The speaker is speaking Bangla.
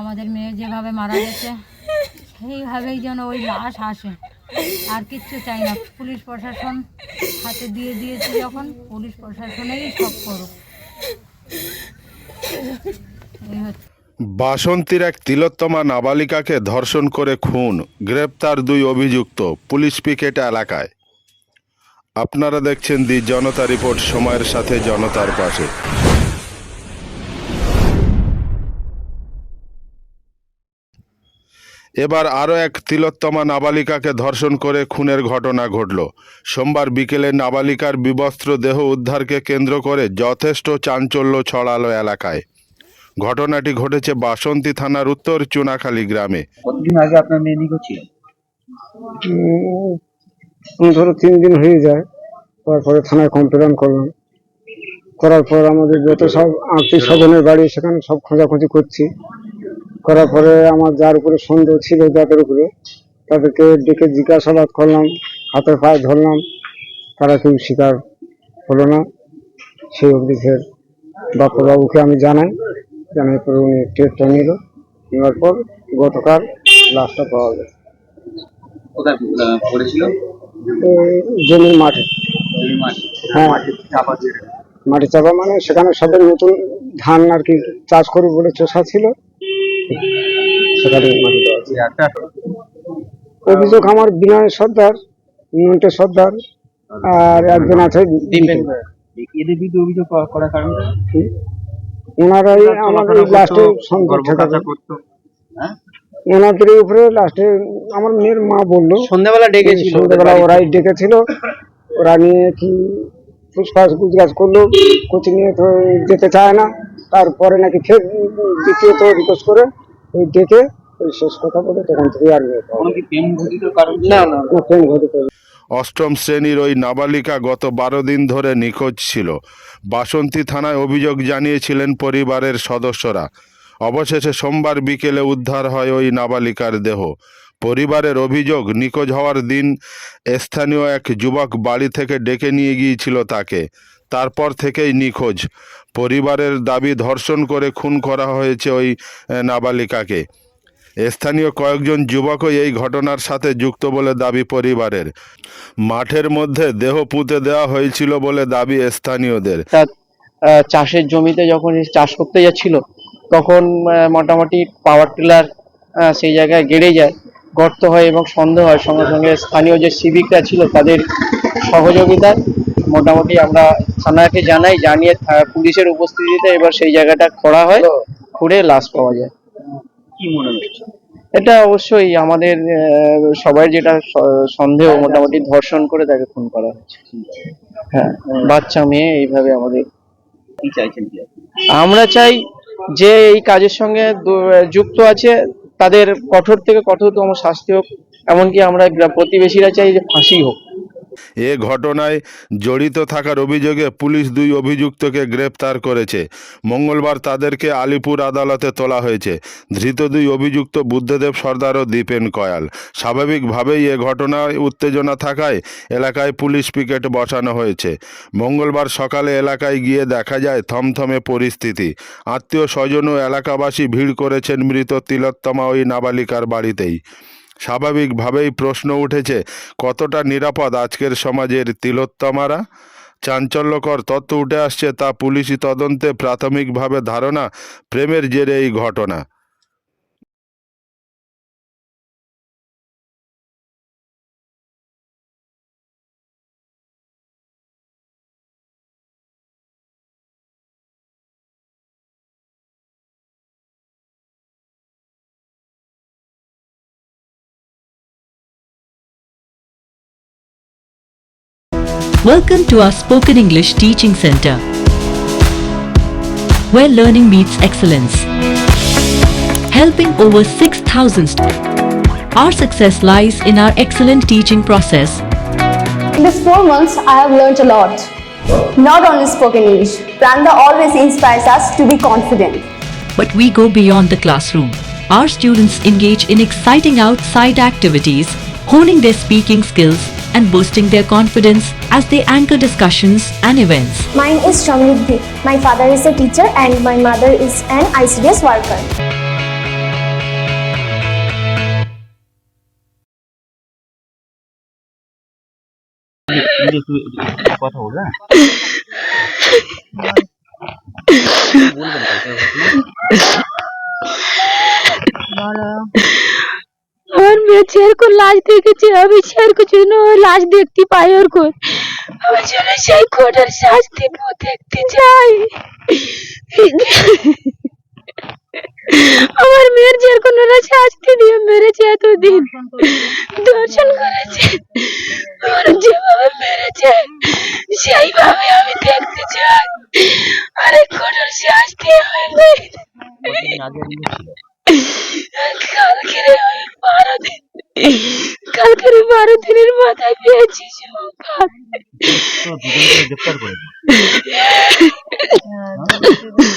আমাদের মেয়ে যেভাবে মারা গেছে, সেইভাবেই যেন ওই লাশ আসে। আর কিচ্ছু চাই না। পুলিশ প্রশাসন হাতে দিয়ে দিয়েছে যখন, পুলিশ প্রশাসনেই সব হচ্ছে। বাসন্তীর এক তিলোত্তমা নাবালিকাকে ধর্ষণ করে খুন, গ্রেপ্তার দুই অভিযুক্ত পুলিশ পিকেট এলাকায়। আপনারা দেখছেন দি জনতা রিপোর্ট, সময়ের সাথে জনতার পাশে। এবার আরও এক তিলোত্তমা নাবালিকাকে ধর্ষণ করে খুনের ঘটনা ঘটল। সোমবার বিকেলে নাবালিকার বিবস্ত্র দেহ উদ্ধারকে কেন্দ্র করে যথেষ্ট চাঞ্চল্য ছড়ালো এলাকায়। ঘটনাটি ঘটেছে বাসন্তী থানার উত্তর চুনাখালী গ্রামে। কতদিন আগে আপনার মেয়ে নিখোঁজ ছিল? ধরো তিন দিন হয়ে যায়। তারপরে থানায় কমপ্লেন করলাম। করার পর আমাদের যত সব আত্মীয় স্বজনের বাড়ি সেখানে সব খোঁজাখুঁজি করছি। করার পরে আমার যার উপরে সন্দেহ ছিল যাদের উপরে তাদেরকে ডেকে জিজ্ঞাসাবাদ করলাম হাতে পায়ে ধরলাম তারা কেউ স্বীকার হলো না। সেই অবধি ফের বাপুবাবুকে আমি জানাই জানার পরে উনি টেস্টটা নিল। নেওয়ার পর গতকাল লাশটা পাওয়া এই জমির মাঠে। হ্যাঁ। মাটি চাপা মানে সেখানে সবাই নতুন ধান আর কি চাষ করবে বলে চষা ছিল। মাটি দেওয়া। অভিযোগ আমার বিনয় সর্দার নন্টে সর্দার আর একজন আছে দীপেন। এদের বিরুদ্ধে অভিযোগ করা- করার কারণটা ওনারাই আমাদের লাস্টে সন্দেহ ঠেকাবে করতো। হ্যাঁ? ওনাদের উপরে লাস্টে আমার মেয়ের মা বলল। সন্ধ্যাবেলা ডেকেছিল। সন্ধ্যেবেলা ওরাই ডেকেছিল। ওরা নিয়ে কি ফুসফাস গুজগাছ করল। কোচিং নিয়ে তো যেতে চায় না। তারপরে নাকি ফের দ্বিতীয়ত রিকোয়েস্ট করে ওই ডেকে ওই শেষ কথা বলে তখন থেকে আর মেয়ে পাওয়া কোনো কি প্রেম ঘটিত কারণ? না না না, প্রেম ঘটিত অষ্টম শ্রেণির ওই নাবালিকা গত বারো দিন ধরে নিখোঁজ ছিল। বাসন্তী থানায় অভিযোগ জানিয়েছিলেন পরিবারের সদস্যরা। অবশেষে সোমবার বিকেলে উদ্ধার হয় ওই নাবালিকার দেহ। পরিবারের অভিযোগ নিখোঁজ হওয়ার দিন স্থানীয় এক যুবক বাড়ি থেকে ডেকে নিয়ে গিয়েছিল তাকে। তারপর থেকেই নিখোঁজ। পরিবারের দাবি ধর্ষণ করে খুন করা হয়েছে ওই নাবালিকাকে। স্থানীয় কয়েকজন যুবকও এই ঘটনার সাথে যুক্ত বলে দাবি পরিবারের। মাঠের মধ্যে দেহ পুঁতে দেওয়া হয়েছিল বলে দাবি স্থানীয়দের। চাষের জমিতে যখন চাষ করতে যাচ্ছিল, তখন মোটামুটি পাওয়ার টিলার সেই জায়গায় গেড়ে যায়, গর্ত হয় এবং সন্দেহ হয়। সঙ্গে সঙ্গে স্থানীয় যে সিভিকরা ছিল তাদের সহযোগিতায় মোটামুটি আমরা থানাকে জানাই জানিয়ে পুলিশের উপস্থিতিতে এবার সেই জায়গাটা খোঁড়া হয় খুঁড়ে লাশ পাওয়া যায়। কি মনে হচ্ছে? এটা অবশ্যই আমাদের সবাই যেটা সন্দেহ মোটামুটি ধর্ষণ করে তাকে খুন করা হয়েছে। হ্যাঁ বাচ্চা মেয়ে এইভাবে আমাদের কি চাইছেন আমরা চাই যে এই কাজের সঙ্গে যুক্ত আছে তাদের কঠোর থেকে কঠোরতম শাস্তি হোক এমনকি আমরা প্রতিবেশীরা চাই যে ফাঁসি হোক। এ ঘটনায় জড়িত থাকার অভিযোগে পুলিশ দুই অভিযুক্তকে গ্রেপ্তার করেছে। মঙ্গলবার তাদেরকে আলিপুর আদালতে তোলা হয়েছে। ধৃত দুই অভিযুক্ত বুদ্ধদেব সর্দার ও দীপেন কয়াল। স্বাভাবিকভাবেই এ ঘটনায় উত্তেজনা থাকায় এলাকায় পুলিশ পিকেট বসানো হয়েছে। মঙ্গলবার সকালে এলাকায় গিয়ে দেখা যায় থমথমে পরিস্থিতি। আত্মীয় স্বজন ও এলাকাবাসী ভিড় করেছেন মৃত তিলোত্তমা ওই নাবালিকার বাড়িতেই। স্বাভাবিকভাবেই প্রশ্ন উঠেছে, কতটা নিরাপদ আজকের সমাজের তিলোত্তমারা? চাঞ্চল্যকর তথ্য উঠে আসছে, তা পুলিশি তদন্তে প্রাথমিকভাবে ধারণা, প্রেমের জেরে এই ঘটনা। Welcome to our Spoken English Teaching Center, where learning meets excellence. Helping over 6,000 students. Our success lies in our excellent teaching process. In these four months, I have learned a lot. Not only spoken English, Pranda always inspires us to be confident. But we go beyond the classroom. Our students engage in exciting outside activities, honing their speaking skills and boosting their confidence as they anchor discussions and events. Mine is Shamrit My father is a teacher and my mother is an ICDS worker. কথা বল যেরকম লাশ দেখেছি আমি সেরকম জন্য লাশ দেখতে পাই ওরকম আমার জন্য সেই কোটার শাস্তি দেখতে চাই আমার মেয়ের যেরকম ওরা শাস্তি দিয়ে মেরেছে এতদিন দর্শন করেছে ওর যেভাবে মেরেছে সেইভাবে আমি দেখতে চাই আরে কোটার শাস্তি হয় কালকে কালকে বারো দিনের মাথায় পেয়েছি করে